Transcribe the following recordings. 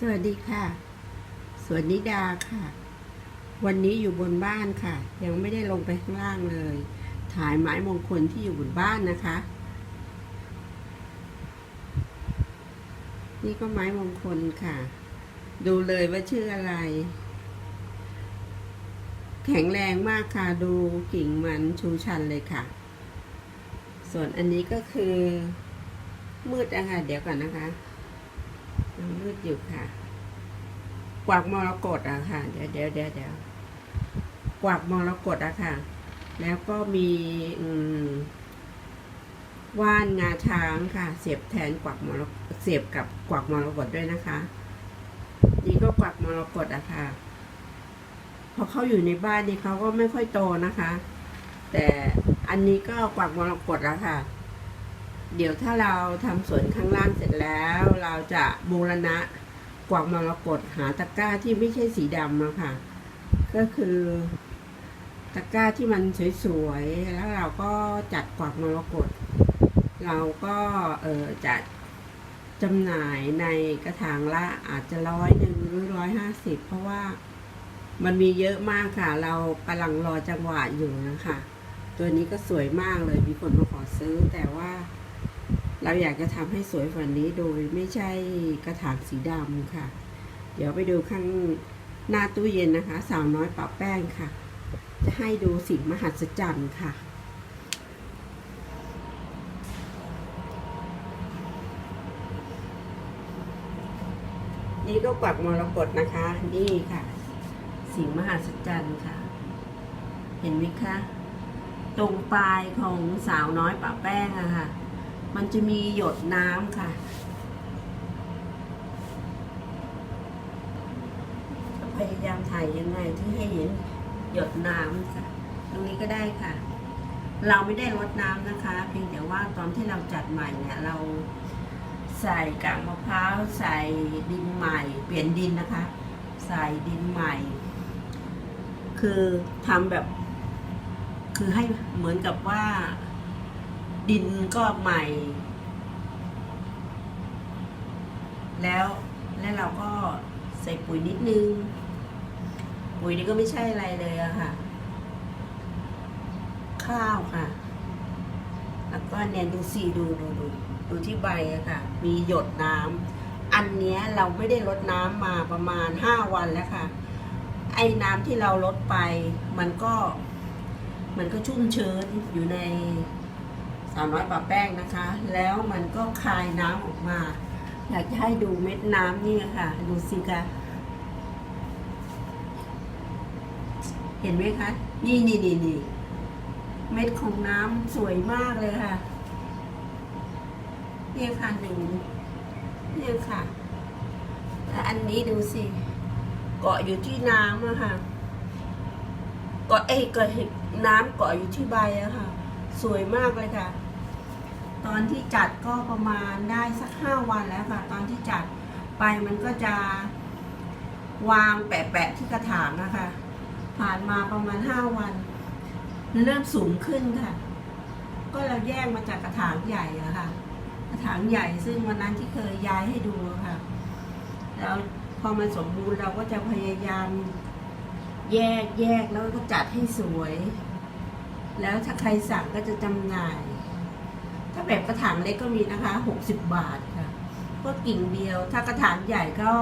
สวัสดีค่ะ สวัสดีดาค่ะ วันนี้อยู่บนบ้านค่ะ ยังไม่ได้ลงไปข้างล่างเลย ถ่ายไม้มงคลที่อยู่บนบ้านนะคะ นี่ก็ไม้มงคลค่ะ ดูเลยว่าชื่ออะไร แข็งแรงมากค่ะ ดูกิ่งมันชูชันเลยค่ะ ส่วนอันนี้ก็คือมืดอะค่ะเดี๋ยวก่อนนะคะ ยังมืดอยู่ค่ะ กวักมรกตอะค่ะ เดี๋ยวเดี๋ยวเดี๋ยวเดี๋ยวกวักมรกตอะค่ะ แล้วก็มีอืมว่านงาช้างค่ะ เสียบแทนกวักมรกเสียบกับกวักมรกตด้วยนะคะ นี่ก็กวักมรกตอะค่ะพอเขาอยู่ในบ้านนี่เขาก็ไม่ค่อยโตนะคะ แต่อันนี้ก็กวักมรกตแล้วค่ะ เดี๋ยวถ้าเราทำสวนข้างล่างเสร็จแล้ว เราจะบูรณะกวักมรกตหาตะกร้าที่ไม่ใช่สีดำนะคะก็คือตะกร้าที่มันสวยๆ แล้วเราก็จัดกวักมรกตเราก็เออจะจำหน่ายในกระถางละอาจจะร้อยหนึ่งหรือร้อยห้าสิบเพราะว่ามันมีเยอะมากค่ะ เรากำลังรอจังหวะอยู่นะคะ ตัวนี้ก็สวยมากเลยมีคนมาขอซื้อแต่ว่า เราอยากจะทำให้สวยกว่านี้โดยไม่ใช่กระถางสีดำค่ะ เดี๋ยวไปดูข้างหน้าตู้เย็นนะคะ สาวน้อยปะแป้งค่ะ จะให้ดูสิ่งมหัศจรรย์ค่ะ นี่ก็กวักมรกตนะคะ นี่ค่ะ สิ่งมหัศจรรย์ค่ะ เห็นไหมคะ ตรงปลายของสาวน้อยปะแป้งอะค่ะ มันจะมีหยดน้ำค่ะ พยายามถ่ายยังไงที่ให้เห็นหยดน้ำค่ะ ตรงนี้ก็ได้ค่ะ เราไม่ได้ลดน้ำนะคะ เพียงแต่ว่าตอนที่เราจัดใหม่เนี่ยเราใส่กากมะพร้าวใส่ดินใหม่ เปลี่ยนดินนะคะ ใส่ดินใหม่ คือทำแบบ คือให้เหมือนกับว่า ดินก็ใหม่ แล้วแล้วเราก็ใส่ปุ๋ยนิดนึง ปุ๋ยนี่ก็ไม่ใช่อะไรเลยอะค่ะ ข้าวค่ะ แล้วก็เนี่ยดูสิดูดูดูดูที่ใบอะค่ะ มีหยดน้ำอันเนี้ยเราไม่ได้ลดน้ำมาประมาณห้าวันแล้วค่ะ ไอ้น้ำที่เราลดไป มันก็ มันก็ชุ่มชื้นอยู่ใน สาวน้อยปะแป้งนะคะ แล้วมันก็คายน้ำออกมา อยากจะให้ดูเม็ดน้ำนี่ค่ะ ดูสิคะเห็นไหมคะ นี่นี่นี่นี่เม็ดของน้ำสวยมากเลยค่ะเนี่ยค่ะหนึ่งเนี่ยค่ะแล้วอันนี้ดูสิ เกาะอยู่ที่น้ำอะค่ะ เกาะเอ้ยเกาะน้ำเกาะอยู่ที่ใบอะค่ะ สวยมากเลยค่ะ ตอนที่จัดก็ประมาณได้สักห้าวันแล้วค่ะ ตอนที่จัดไปมันก็จะวางแปะๆที่กระถางนะคะ ผ่านมาประมาณห้าวัน เริ่มสูงขึ้นค่ะ ก็เราแยกมาจากกระถางใหญ่อะค่ะ กระถางใหญ่ซึ่งวันนั้นที่เคยย้ายให้ดูค่ะ แล้วพอมันสมบูรณ์เราก็จะพยายามแยกแยกแล้วก็จัดให้สวย แล้วถ้าใครสั่งก็จะจำหน่าย ถ้าแบบกระถางเล็กก็มีนะคะหกสิบบาทค่ะก็กิ่งเดียว ถ้ากระถางใหญ่ก็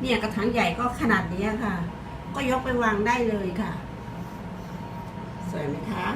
เนี่ยกระถางใหญ่ก็ขนาดนี้ค่ะ ก็ยกไปวางได้เลยค่ะ สวยไหมคะ